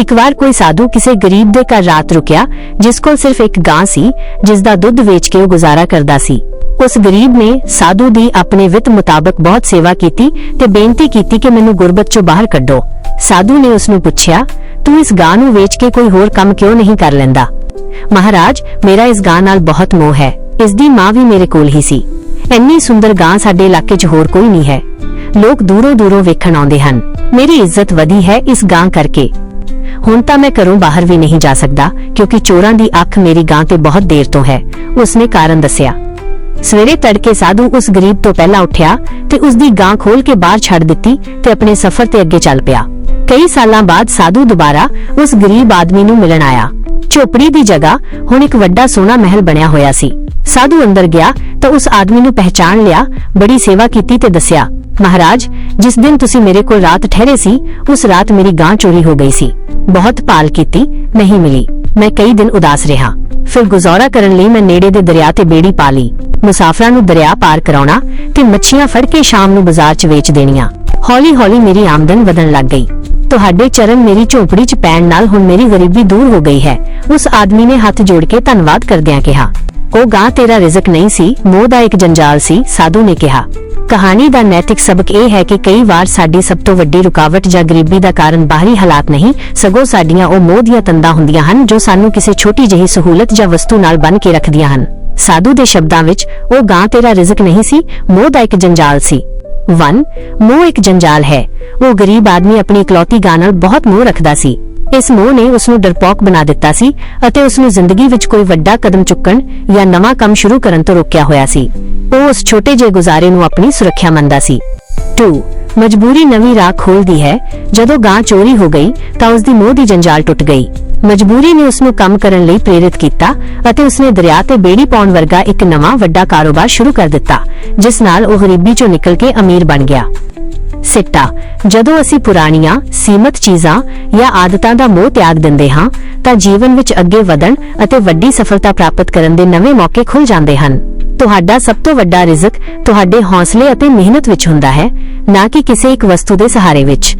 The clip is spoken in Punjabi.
ਇੱਕ ਵਾਰ ਕੋਈ ਸਾਧੂ ਕਿਸੇ ਗਰੀਬ ਦੇ ਘਰ ਰਾਤ ਰੁਕਿਆ, ਜਿਸ ਕੋਲ ਸਿਰਫ ਇੱਕ ਗਾਂ ਸੀ ਜਿਸ ਦਾ ਦੁੱਧ ਵੇਚ ਕੇ ਉਹ ਗੁਜ਼ਾਰਾ ਕਰਦਾ ਸੀ। ਉਸ ਗਰੀਬ ਨੇ ਸਾਧੂ ਦੀ ਆਪਣੇ ਵਿੱਤ ਮੁਤਾਬਕ ਬਹੁਤ ਸੇਵਾ ਕੀਤੀ ਤੇ ਬੇਨਤੀ ਕੀਤੀ ਕਿ ਮੈਨੂੰ ਗੁਰਬਤ ਚੋਂ ਬਾਹਰ ਕੱਢੋ। ਸਾਧੂ ਨੇ ਉਸ ਨੂੰ ਪੁੱਛਿਆ, ਤੂੰ ਇਸ ਗਾਂ ਨੂੰ ਵੇਚ ਕੇ ਕੋਈ ਹੋਰ ਕੰਮ ਕਿਉਂ ਨਹੀਂ ਕਰ ਲੈਂਦਾ? ਮਹਾਰਾਜ, ਮੇਰਾ ਇਸ ਗਾਂ ਨਾਲ ਬਹੁਤ ਮੋਹ ਹੈ। ਇਸ ਦੀ ਮਾਂ ਵੀ ਮੇਰੇ ਕੋਲ ਹੀ ਸੀ। ਇੰਨੀ ਸੁੰਦਰ ਗਾਂ ਸਾਡੇ ਇਲਾਕੇ 'ਚ ਹੋਰ ਕੋਈ ਨਹੀਂ ਹੈ। ਲੋਕ ਦੂਰੋਂ ਦੂਰੋਂ ਵੇਖਣ ਆਉਂਦੇ ਹਨ। ਮੇਰੀ ਇੱਜ਼ਤ ਵਧੀ ਹੈ ਇਸ ਗਾਂ ਕਰਕੇ। ਹੁਣ ਤਾਂ ਮੈਂ ਘਰੋਂ ਬਾਹਰ ਵੀ ਨਹੀਂ ਜਾ ਸਕਦਾ, ਕਿਉਂਕਿ ਚੋਰਾਂ ਦੀ ਅੱਖ ਮੇਰੀ ਗਾਂ ਤੇ ਬਹੁਤ ਦੇਰ ਤੋਂ ਹੈ, ਉਸਨੇ ਕਾਰਨ ਦੱਸਿਆ। ਸਵੇਰੇ ਤੜਕੇ ਸਾਧੂ ਉਸ ਗਰੀਬ ਤੋਂ ਪਹਿਲਾਂ ਉੱਠਿਆ ਤੇ ਉਸ ਦੀ ਗਾਂ ਖੋਲ ਕੇ ਬਾਹਰ ਛੱਡ ਦਿੱਤੀ ਤੇ ਆਪਣੇ ਸਫ਼ਰ ਤੇ ਅੱਗੇ ਚੱਲ ਪਿਆ। ਕਈ ਸਾਲਾਂ ਬਾਅਦ ਸਾਧੂ ਦੁਬਾਰਾ ਉਸ ਗਰੀਬ ਆਦਮੀ ਨੂੰ ਮਿਲਣ ਆਇਆ। ਝੋਪੜੀ ਦੀ ਜਗ੍ਹਾ ਹੁਣ ਇੱਕ ਵੱਡਾ ਸੋਹਣਾ ਮਹਿਲ ਬਣਿਆ ਹੋਇਆ ਸੀ। ਸਾਧੂ ਅੰਦਰ ਗਿਆ ਤਾਂ ਉਸ ਆਦਮੀ ਨੂੰ ਪਹਿਚਾਣ ਲਿਆ, ਬੜੀ ਸੇਵਾ ਕੀਤੀ ਤੇ ਦੱਸਿਆ ਮਹਾਰਾਜ, ਜਿਸ ਦਿਨ ਤੁਸੀਂ ਮੇਰੇ ਕੋਲ ਰਾਤ ਠਹਿਰੇ ਸੀ, ਉਸ ਰਾਤ ਮੇਰੀ ਗਾਂ ਚੋਰੀ ਹੋ ਗਈ ਸੀ। ਬਹੁਤ ਭਾਲ ਕੀਤੀ, ਨਹੀਂ ਮਿਲੀ। ਮੈਂ ਕਈ ਦਿਨ ਉਦਾਸ ਰਿਹਾ। ਫਿਰ ਗੁਜ਼ਾਰਾ ਕਰਨ ਲਈ ਮੈਂ ਨੇੜੇ ਦੇ ਦਰਿਆ ਤੇ ਬੇੜੀ ਪਾ ਲਈ। ਮੁਸਾਫਰਾਂ ਨੂੰ ਦਰਿਆ ਪਾਰ ਕਰਾਉਣਾ ਤੇ ਮੱਛੀਆਂ ਫੜ ਕੇ ਸ਼ਾਮ ਨੂੰ ਬਾਜ਼ਾਰ 'ਚ ਵੇਚ ਦੇਣੀਆਂ। ਹੌਲੀ-ਹੌਲੀ ਮੇਰੀ ਆਮਦਨ ਵਧਣ ਲੱਗ ਗਈ। ਤੁਹਾਡੇ ਚਰਨ ਮੇਰੀ ਝੋਪੜੀ 'ਚ ਪੈਣ ਨਾਲ ਹੁਣ ਮੇਰੀ ਗਰੀਬੀ ਦੂਰ ਹੋ ਗਈ ਹੈ। ਉਸ ਆਦਮੀ ਨੇ ਹੱਥ ਜੋੜ ਕੇ ਧੰਨਵਾਦ ਕਰਦਿਆਂ ਕਿਹਾ, ਉਹ ਗਾਂ ਤੇਰਾ ਰਿਜ਼ਕ ਨਹੀਂ ਸੀ, ਮੋਹ ਦਾ ਇੱਕ ਜੰਜਾਲ ਸੀ ਸਾਧੂ ਨੇ ਕਿਹਾ। ਕਹਾਣੀ ਦਾ ਨੈਤਿਕ ਸਬਕ ਇਹ ਹੈ ਕਿ ਕਈ ਵਾਰ ਸਾਡੀ ਸਭ ਤੋਂ ਵੱਡੀ ਰੁਕਾਵਟ ਜਾਂ ਗਰੀਬੀ ਦਾ ਕਾਰਨ ਬਾਹਰੀ ਹਾਲਾਤ ਨਹੀਂ, ਸਗੋਂ ਸਾਡੀਆਂ ਉਹ ਮੋਹ ਦੀਆਂ ਤੰਦਾਂ ਹੁੰਦੀਆਂ ਹਨ ਜੋ ਸਾਨੂੰ ਕਿਸੇ ਛੋਟੀ ਜਿਹੀ ਸਹੂਲਤ ਜਾਂ ਵਸਤੂ ਨਾਲ ਬੰਨ ਕੇ ਰੱਖਦੀਆਂ ਹਨ। ਸਾਧੂ ਦੇ ਸ਼ਬਦਾਂ ਵਿੱਚ, ਉਹ ਗਾਂ ਤੇਰਾ ਰਿਜ਼ਕ ਨਹੀਂ ਸੀ, ਮੋਹ ਦਾ ਇੱਕ ਜੰਜਾਲ ਸੀ। 1 ਮੋਹ ਇੱਕ ਜੰਜਾਲ ਹੈ। ਉਹ ਗਰੀਬ ਆਦਮੀ ਆਪਣੀ ਇਕਲੌਤੀ ਗਾਂ ਨਾਲ ਬਹੁਤ ਮੋਹ ਰੱਖਦਾ ਸੀ। ਇਸ ਮੋਹ ਨੇ ਉਸ ਨੂੰ ਡਰਪੋਕ ਬਣਾ ਦਿੱਤਾ ਸੀ ਅਤੇ ਉਸ ਨੂੰ ਜ਼ਿੰਦਗੀ ਵਿੱਚ ਕੋਈ ਵੱਡਾ ਕਦਮ ਚੁੱਕਣ ਜਾਂ ਨਵਾਂ ਕੰਮ ਸ਼ੁਰੂ ਕਰਨ ਤੋਂ ਰੋਕਿਆ ਹੋਇਆ ਸੀ। ਉਹ ਉਸ ਛੋਟੇ ਜਿਹੇ ਗੁਜ਼ਾਰੇ ਨੂੰ ਆਪਣੀ ਸੁਰੱਖਿਆ ਮੰਨਦਾ ਸੀ। 2 ਮਜਬੂਰੀ ਨਵੀਂ ਰਾਹ ਖੋਲਦੀ ਹੈ। ਜਦੋਂ ਗਾਂ ਚੋਰੀ ਹੋ ਗਈ ਤਾਂ ਉਸ ਦੀ ਮੋਹ ਦੀ ਜੰਜਾਲ ਟੁੱਟ ਗਈ। ਮਜਬੂਰੀ ਨੇ ਉਸ ਨੂੰ ਕੰਮ ਕਰਨ ਲਈ ਪ੍ਰੇਰਿਤ ਕੀਤਾ ਅਤੇ ਉਸਨੇ ਦਰਿਆ ਤੇ ਬੇੜੀ ਪਾਉਣ ਵਰਗਾ ਇੱਕ ਨਵਾਂ ਵੱਡਾ ਕਾਰੋਬਾਰ ਸ਼ੁਰੂ ਕਰ ਦਿੱਤਾ, ਜਿਸ ਨਾਲ ਉਹ ਗਰੀਬੀ ਚੋਂ ਨਿਕਲ ਕੇ ਅਮੀਰ ਬਣ ਗਿਆ। ਸਿੱਟਾ। ਜਦੋਂ ਅਸੀਂ ਪੁਰਾਣੀਆਂ, ਸੀਮਤ ਚੀਜ਼ਾਂ ਜਾਂ ਆਦਤਾਂ ਦਾ ਮੋਹ ਤਿਆਗ ਦਿੰਦੇ ਹਾਂ, ਤਾਂ ਜੀਵਨ ਵਿੱਚ ਅੱਗੇ ਵਧਣ ਅਤੇ ਵੱਡੀ ਸਫਲਤਾ ਪ੍ਰਾਪਤ ਕਰਨ ਦੇ ਨਵੇਂ ਮੌਕੇ ਖੁੱਲ ਜਾਂਦੇ ਹਨ। ਤੁਹਾਡਾ ਸਭ ਤੋਂ ਵੱਡਾ ਰਿਜ਼ਕ ਤੁਹਾਡੇ ਹੌਸਲੇ ਅਤੇ ਮਿਹਨਤ ਵਿੱਚ ਹੁੰਦਾ ਹੈ, ਨਾ ਕਿ ਕਿਸੇ ਇੱਕ ਵਸਤੂ ਦੇ ਸਹਾਰੇ ਵਿੱਚ।